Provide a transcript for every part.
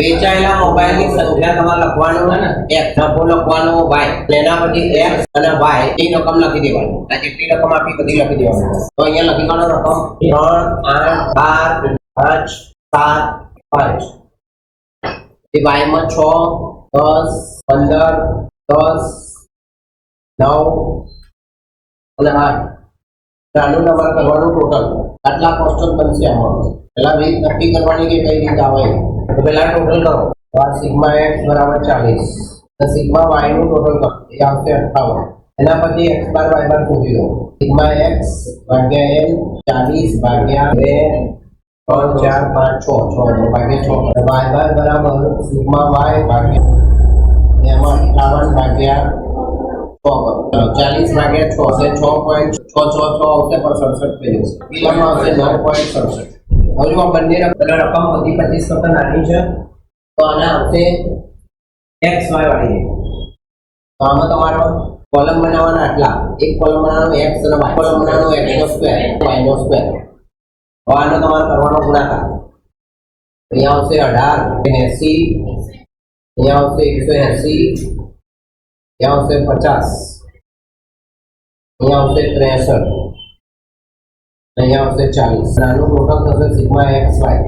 વેચાયેલા મોબાઈલની સંખ્યા તમારે લખવાનું x નફો લખવાનો વાય એના પછી એક્સ અને વાય એ રકમ લખી દેવાની. આ જેટલી રકમ આપી, બધી લખી દેવાની. તો અહીંયા લખી કાઢો રકમ. ત્રણ, આઠ, બાર પાંચ સાત, પાંચ. એ y માં છ, દસ, પંદર, દસ, નવ અને આઠ. આનું તમારે કરવાનું ટોટલ આટલા ક્વેશ્ચન બનશે આમાં. પેલા રીત નક્કી કરવાની કે કઈ રીત આવે? तो पहला टोटल करो और सिग्मा एक्स बराबर चालीस तो सिग्मा वाई નું ટોટલ કરો એ આવશે 58 એના પછી x બાર y બાર પૂછી દો સિગ્મા x ભાગ્યા n 40 ભાગ્યા 2 और 4 5 6 6 ભાગ્યા 6 y બાર બરાબર સિગ્મા y ભાગ્યા એમાં 58 ભાગ્યા 6 40 ભાગ્યા 6 છે 6.666 આવશે પર 67 થઈ જશે કિલોમાં આવશે 9.67 હજુ બંને રકમ બધી પચીસ કરતા નાની છે, તો આને આવશે એક્સ વાય વાળી તો આમાં તમારો કોલમ બનાવવાના આટલા. એક કોલમ બનાવવાનો એક્સ અને વાય કોલમ બનાવવાનો એક્સ નો સ્ક્વેર વાય નો સ્ક્વેર હવે આનો તમારે કરવાનો ગુણાકાર. અહીંયા આવશે અઢાર એસી. અહીંયા આવશે એકસો એસી. અહીંયા આવશે પચાસ. અહીંયા આવશે ત્રેસઠ. અહીંયા આવશે ચાલીસ આનું ટોટલ થશે સિગ્મા એક્સ વાય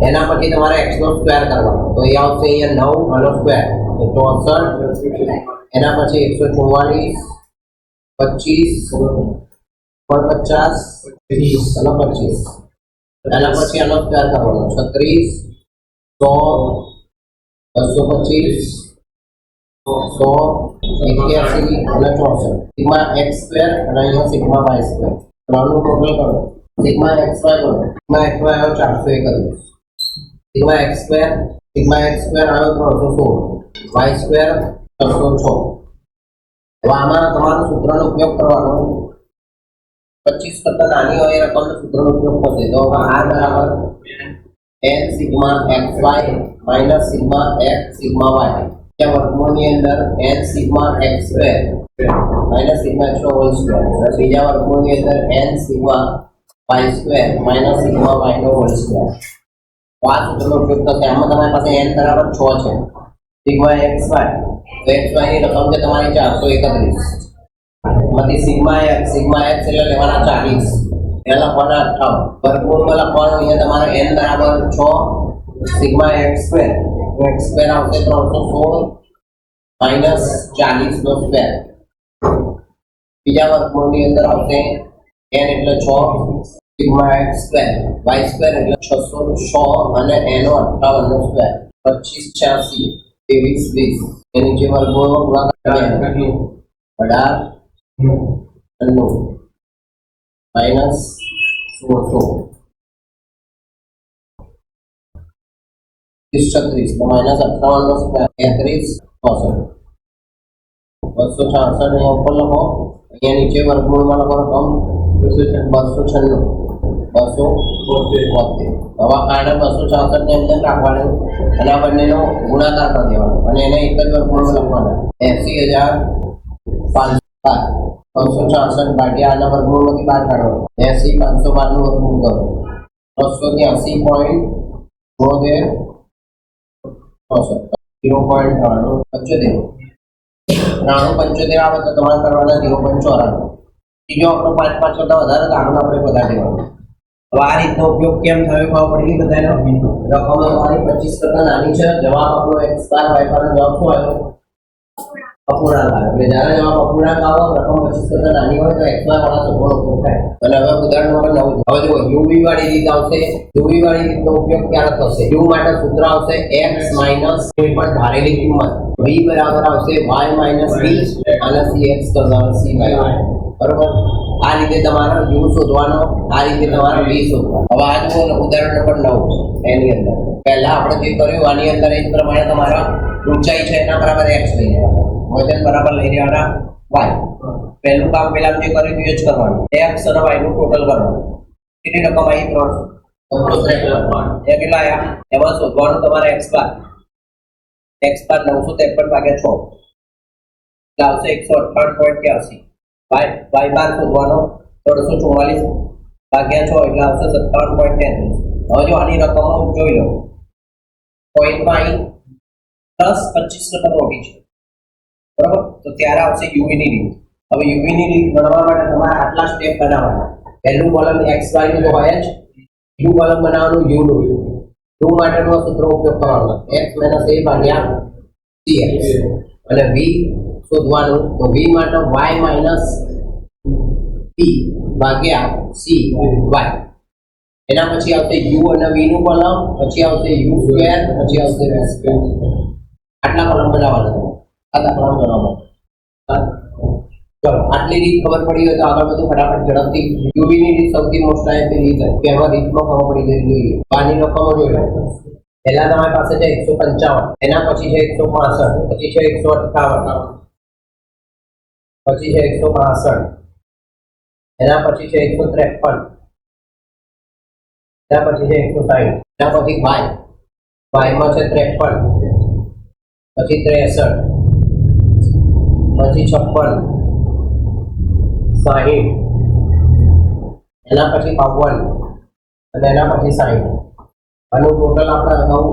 એના પછી તમારે એક્સ નો સ્ક્વેર કરવાનો તો એ આવશે અહીંયા નવ આનો સ્ક્વેર તો ચોસઠ એના પછી એકસો ચુમ્માલીસ પચીસ પણ પચાસ ત્રીસ અને પચીસ એના પછી આનો સ્ક્વેર કરવાનો છત્રીસ સો બસો પચીસ સો એક્યાસી અને ચોસઠ સિગ્મા એક્સ સ્ક્વેર અને અહીંયા સિગ્મા વાય સ્ક્વેર ત્રણનું ટોટલ કરો આવ્યો ચારસો એકત્રીસ sigma X square, sigma X square Y square છસો છ. હવે આમાં તમારો સૂત્રનો ઉપયોગ કરવાનો પચીસ કરતા નાની હોય રકમનો સૂત્રનો ઉપયોગ થશે. તો આર બરાબર N sigma X Y minus sigma X sigma Y. ત્યાં વર્ગમૂળની અંદર N sigma X square minus sigma X નો હોલ સ્ક્વેર બીજા વર્ગમૂળની અંદર N sigma Y square minus sigma Y નો હોલ સ્ક્વેર તો આ સૂત્રનો ઉપયોગ થશે આમાં તમારી પાસે એન બરાબર છ છે સિગ્મા એક્સ વાય તો એક્સ વાયની રકમ છે તમારી ચારસો એકત્રીસમાંથી સિગ્મા એક્સ સિગ્મા એક્સ એટલે લેવાના ચાલીસ ત્યાં લખવાના અઠાવન વર્ગમૂળમાં લખવાનું અહીંયા તમારે એન બરાબર છ sigma X square X square આવશે ત્રણસો સોળ માઇનસ ચાલીસ નો સ્ક્વેર બીજા વર્ગમૂળની અંદર આવશે એન એટલે છ sigma X square Y square એટલે છસો છ અને એનો અઠાવન નો સ્ક્વેર પચીસ છ્યાસી ત્રેવીસ વીસ. એ નીચે વર્ગમૂળમાં ગુણાકાર કરીએ. અઢાર છન્નું માઇનસ સોળસો. ત્રીસ છત્રીસ. તો માઇનસ અઠાવન નો સ્ક્વેર તેત્રીસ ચોસઠ. બસો છાસઠ અહીંયા ઉપર લખો. અહીંયા નીચે વર્ગમૂળમાં લખવાનો રકમ બસો છન્નું. બસો બોતેર બોતેર. હવે આને બસો છાસઠની અંદર રાખવાનું અને આ બંનેનો ગુણાકાર કરી દેવાનો. અને એને એક જ વર્ગમૂળમાં લખવાના. એસી હજાર પાંચસો બાર બસો છાસઠ ભાગ્યા આના વર્ગમૂળમાંથી બહાર કાઢો એસી પાંચસો બારનું વર્ગમૂળ કરો. બસો ત્યાસી પોઈન્ટ બોતેર. ચોસઠ. ઝીરો પોઈન્ટ ત્રાણું પંચોતેર. ત્રાણું પંચોતેર આવે તો તમારે કરવાના ઝીરો પોઈન્ટ ત્રીજો આપણો પાંચ પાંચ કરતા વધારે તો આનું આપણે બધા દેવાનું હવે આ રીતનો ઉપયોગ કેમ થયો ખબર પડી બધાને. રકમ તમારી પચીસ કરતા નાની છે, જવાબ આપણો એક્સ બાર વાય જવાબ શું આવ્યો? અપૂર્ણાંક એટલે જ્યારે પચીસ ઉપયોગ થાય. ઉદાહરણ બરોબર આ રીતે તમારો યુ શોધવાનો, આ રીતે તમારો વી શોધવાનો. હવે આ જુઓ, ઉદાહરણ નંબર નવ. એની અંદર. પહેલા આપણે જે કર્યું, આની અંદર એ પ્રમાણે તમારા ઊંચાઈ છે, એના બરાબર એક્સ લઈ લેવાના. વજન બરાબર લઈ લેવાના વાય. પહેલું કામ પહેલા જે કર્યું એ જ કરવાનું. એક્સ અને વાયનું ટોટલ કરવાનું કેટલી રકમ આવી? ત્રણ. એ કેટલા આવ્યા એમાં શોધવાનું તમારે એક્સ બાર. એક્સ બાર નવસો ત્રેપન ભાગ્યા છ. એટલે આવશે એકસો અઠ્ઠાવન પોઈન્ટ ત્યાસી વાય વાય બાર શોધવાનો. ત્રણસો ચુમ્માલીસ ભાગ્યા છ એટલે આવશે સત્તાવન પોઈન્ટ તેત્રીસ હવે જો આની રકમો જોઈ લો. પોઈન્ટમાં અહીં દસ પચીસ રકમ મોટી છે. બરાબર? તો ત્યારે આવશે યુવીની રીત. હવે યુવીની રીત ગણવા માટે તમારે આટલા સ્ટેપ બનાવવાના. પહેલું કોલમ એક્સ વાયનું હોય જ. યુ કોલમ બનાવવાનું યુ નું યુ માટેનો સૂત્ર ઉપયોગ કરવાનો. એક્સ માઇનસ એ ભાગ્યા સી એક્સ અને વી શોધવાનું. તો વી માટે વાય માઇનસ પી ભાગ્યા સી વાય એના પછી આવશે યુ અને વી નું કોલમ પછી આવશે યુ સ્ક્વેર પછી આવશે આટલા કોલમ બનાવવાના. બનાવવાના આટલી રીત ખબર પડી હોય તો આગળ બધું ફટાફટ ઝડપથી યુબીની રીત સૌથી મોસ્ટ ટાઈમ રીત છે કે એમાં રીતમાં ખબર પડી જવી જોઈએ. પાણીનો રકમો જોઈ પહેલા તમારી પાસે છે એકસો પંચાવન. એના પછી છે એકસો પાસઠ. પછી છે એકસો અઠ્ઠાવન. પછી છે એકસો પાસઠ એના પછી છે એકસો ત્રેપન. એના પછી છે એકસો સાઠ એના પછી બાય. બાયમાં છે ત્રેપન. પછી ત્રેસઠ. પછી છપ્પન, સાહીઠ, એના પછી બાવન, અને એના પછી સાહીઠ. આનું ટોટલ આપણે અગાઉ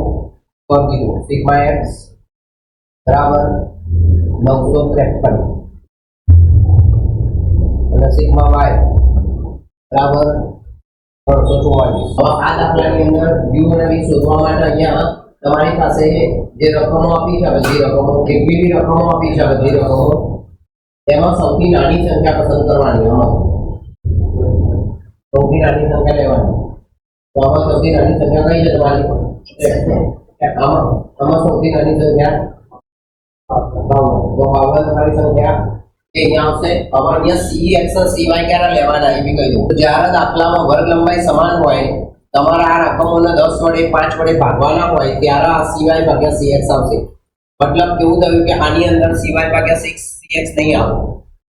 કરી દીધું. સિગ્મા એક્સ બરાબર નવસો ત્રેપન. અને સિગ્મા વાય બરાબર ત્રણસો ચુમ્માલીસ આ દાખલાની અંદર યુ અને વી શોધવા માટે અહીંયા તમારી પાસે જે રકમો આપી છે બધી રકમો કેટલી બી રકમો આપી છે, બધી રકમો એમાં સૌથી નાની સંખ્યા પસંદ કરવાની આમાં સૌથી નાની સંખ્યા લેવાની. તો આમાં સૌથી નાની સંખ્યા કઈ છે તમારી? આમાં આમાં સૌથી નાની સંખ્યા બાવન. તો બાવન તમારી સંખ્યા એ અહીંયા આવશે. આમાં અહીંયા સી એક્સ સી વાય ક્યારે લેવાના એ બી કહી દઉં. તો જ્યારે દાખલામાં વર્ગ લંબાઈ સમાન હોય તમારા આ રકમોને દસ વડે, પાંચ વડે ભાગવાના હોય, ત્યારે આ સિવાય ભાગ્યા સી એક્સ આવશે. મતલબ કેવું થયું કે આની અંદર સિવાય ભાગ્યા સિક્સ સી એક્સ નહીં આવે.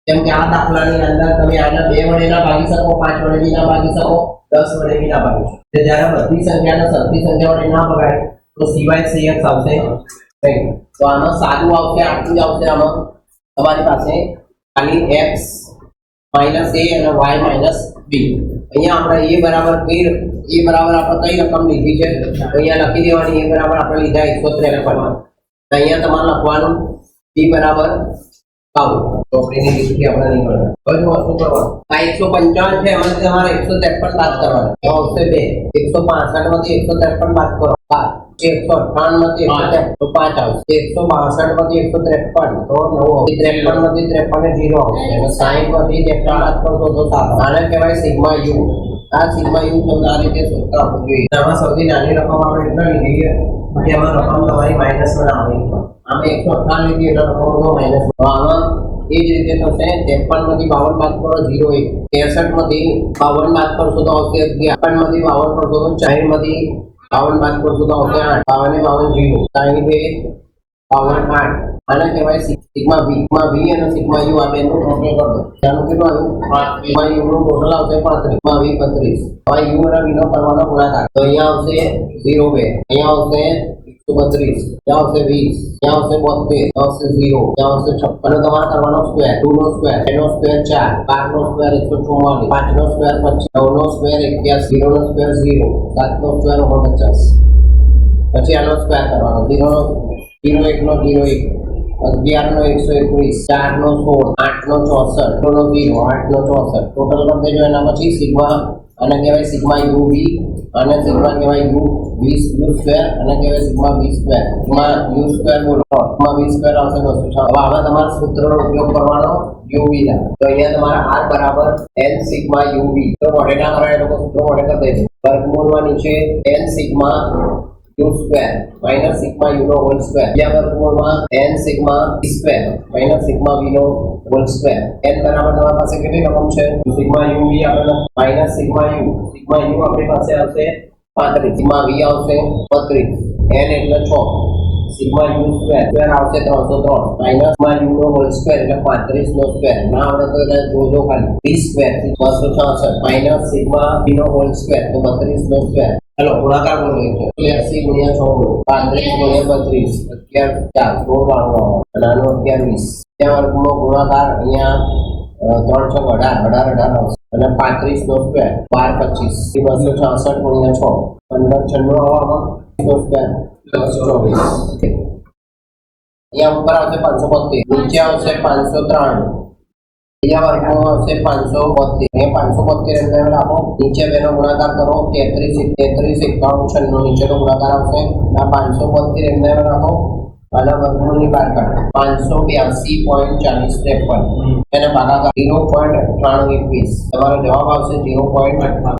કેમ કે આ દાખલાની અંદર તમે આના બે વડે ના ભાગી શકો, પાંચ વડે બી ના ભાગી શકો, દસ વડે બી ના ભાગી શકો. એટલે જ્યારે બધી સંખ્યાને સરખી સંખ્યા વડે ના ભગાય, તો સિવાય સી એક્સ આવશે. નહીં તો આમાં સાદું આવશે, આટલું જ આવશે આમાં તમારી પાસે ખાલી એક્સ માઇનસ એ અને વાય માઇનસ બી અહીંયા આપણે એ બરાબર કઈ એ બરાબર આપણે કઈ રકમ લીધી છે? અહીંયા લખી દેવાની એ બરાબર આપણે લીધા એકસો ત્રેપન તો અહીંયા તમારે લખવાનું બી બરાબર બાવન. ચોપડીની રીતથી આપણે નહીં મળે હવે જો કરવાનું? આ એકસો પંચાવન છે એમાંથી તમારે એકસો ત્રેપન બાદ કરવાનું. તો આવશે બે. એકસો પાસઠમાંથી એકસો ત્રેપન બાદ કરો. બાર. એકસો અઠ્ઠાવનમાંથી એકસો તો પાંચ આવશે. એકસો બાસઠમાંથી એકસો ત્રેપન તો નવ ત્રેપનમાંથી ત્રેપન એ જીરો આવશે. સાહીઠમાંથી ત્રેપન બાદ કરશો તો સાત. આને કહેવાય સિગ્મા યુ. આ સિગ્મા યુ તમને આ રીતે શોધતા જોઈએ. આમાં સૌથી નાની રકમ આપણે એટલા લીધી કે એમાં રકમ તમારી માઇનસમાં ના આવી આમાં એકસો અઠાણું લીધી એટલે રકમ માઇનસ આમાં એ જ રીતે થશે ત્રેપન બાવન બાદ કરો જીરો એક. ત્રેસઠમાંથી બાવન બાદ કરશો તો આવશે ત્રેપનમાંથી બાવન કરશો તો ચારમાંથી બાવન બાદ કરશો તો આવશે આઠ. બાવન બાવન જીરો કારણ એ બાવન આઠ આને કહેવાય સિગ્મા વી સિગ્મા વી અને સિગ્મા યુ આ બેનું ટોટલ કરો ત્યાંનું કેટલું આવ્યું સિગ્મા યુ નું ટોટલ આવશે પાંત્રીસ સિગ્મા વી પત્રીસ હવે યુ અને વી નો કરવાનો ગુણાકાર તો અહીંયા આવશે ઝીરો બે અહીંયા આવશે એકસો બત્રીસ ત્યાં આવશે વીસ ત્યાં આવશે બોતેર ત્યાં આવશે ઝીરો ત્યાં આવશે છપ્પન તમારે કરવાનો સ્ક્વેર ટુ નો સ્ક્વેર બે નો સ્ક્વેર ચાર બાર નો સ્ક્વેર એકસો ચુમ્માલીસ પાંચ નો સ્ક્વેર પચીસ નવ નો સ્ક્વેર એક્યાસી ઝીરો નો સ્ક્વેર ઝીરો સાત નો સ્ક્વેર ઓગણપચાસ પછી આનો સ્ક્વેર કરવાનો ઝીરો નો ઝીરો એક નો ઝીરો એક અગિયાર નો એકસો એકવીસ ચાર નો સોળ આઠ નો ચોસઠ નો જીરો ઝીરો આઠ નો ચોસઠ. ટોટલ કરી દેજો એના પછી સિગ્મા, અને કહેવાય સિગ્મા યુ બી અને સિગ્મા કહેવાય યુ વીસ યુ સ્ક્વેર, અને કહેવાય sigma V square. Sigma U square બોલો. સિગ્મા વી સ્ક્વેર આવશે બસો છ હવે આમાં તમારે સૂત્રનો ઉપયોગ કરવાનો યુ બી ના. તો અહીંયા તમારા આર બરાબર એલ સિગ્મા યુ બી તો મોડેટા ના એ લોકો સૂત્ર મોઢે કરી દેજો વર્ગમૂળમાં નીચે L sigma U square minus sigma U નો હોલ સ્ક્વેર બીજા વર્ગમૂળમાં n sigma square minus sigma B નો હોલ સ્ક્વેર n બરાબર તમારી પાસે કેટલી રકમ છે? સિગ્મા યુ બી આપણે. Minus sigma U sigma U આપણી પાસે આવશે પાંત્રીસ. સિગ્મા વી આવશે બત્રીસ. n એટલે છ. સિગ્મા યુ સ્ક્વેર સ્ક્વેર આવશે ત્રણસો ત્રણ. માઇનસમાં યુ નો હોલ સ્ક્વેર એટલે પાંત્રીસ નો સ્ક્વેર ના આવડે તો એને જોજો ખાલી. બી સ્ક્વેર બસો છાસઠ. માઇનસ સિગ્મા બી નો હોલ સ્ક્વેર તો બત્રીસ નો સ્ક્વેર ચલો, ગુણાકાર છે એસી ગુણ્યા છ પાંત્રીસ ગુણ્યા બત્રીસ. અગિયાર, ચાર. સોળ બાણું. અને આનો અગિયાર ત્યાં વર્ગનો ગુણાકાર અહીંયા ત્રણ છ અઢાર. અઢાર અઢાર અને પાંત્રીસ નો સ્ક્વેર બાર પચીસ. બસો છાસઠ ગુણ્યા છ. પંદર છન્નું આવવામાં નો ચોવીસ. અહીંયા ઉપર આવશે પાંચસો બોતેર નીચે આવશે પાંચસો ત્રાણું. બીજા વર્ગમાં આવશે પાંચસો બોતેર. એ પાંચસો બોતેર અંદર રાખો નીચે બેનો ગુણાકાર કરો તેત્રીસ તેત્રીસ એકાવન છન્નો નીચેનો ગુણાકાર આવશે. આ પાંચસો બોતેર અંદર રાખો અને વર્ગમૂળની બહાર કાઢો. પાંચસો બ્યાસી પોઈન્ટ ચાલીસ ત્રેપન. એને ભાગાકાર. ઝીરો પોઈન્ટ ત્રાણું એકવીસ. તમારો જવાબ આવશે ઝીરો પોઈન્ટ